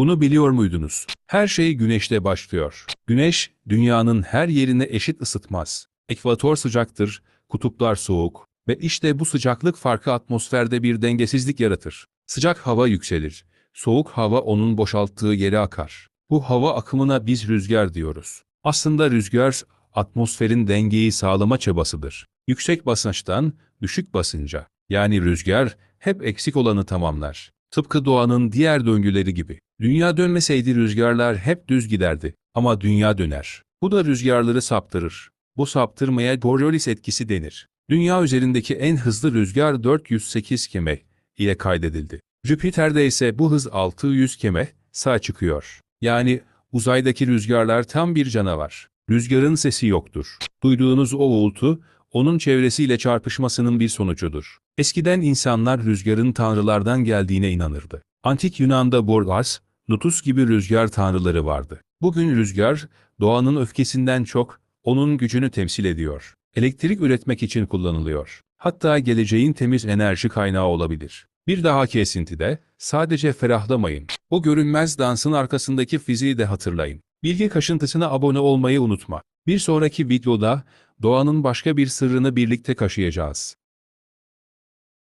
Bunu biliyor muydunuz? Her şey güneşte başlıyor. Güneş, dünyanın her yerine eşit ısıtmaz. Ekvator sıcaktır, kutuplar soğuk ve işte bu sıcaklık farkı atmosferde bir dengesizlik yaratır. Sıcak hava yükselir, soğuk hava onun boşalttığı yere akar. Bu hava akımına biz rüzgar diyoruz. Aslında rüzgar, atmosferin dengeyi sağlama çabasıdır. Yüksek basınçtan düşük basınca, yani rüzgar, hep eksik olanı tamamlar. Tıpkı doğanın diğer döngüleri gibi. Dünya dönmeseydi rüzgarlar hep düz giderdi. Ama dünya döner. Bu da rüzgarları saptırır. Bu saptırmaya Coriolis etkisi denir. Dünya üzerindeki en hızlı rüzgar 408 km ile kaydedildi. Jüpiter'de ise bu hız 600 km sağ çıkıyor. Yani uzaydaki rüzgarlar tam bir canavar. Rüzgarın sesi yoktur. Duyduğunuz o uğultu, onun çevresiyle çarpışmasının bir sonucudur. Eskiden insanlar rüzgarın tanrılardan geldiğine inanırdı. Antik Yunan'da Borgas, Lutus gibi rüzgar tanrıları vardı. Bugün rüzgar, doğanın öfkesinden çok, onun gücünü temsil ediyor. Elektrik üretmek için kullanılıyor. Hatta geleceğin temiz enerji kaynağı olabilir. Bir dahaki esintide sadece ferahlamayın. O görünmez dansın arkasındaki fiziği de hatırlayın. Bilgi kaşıntısına abone olmayı unutma. Bir sonraki videoda doğanın başka bir sırrını birlikte kaşıyacağız.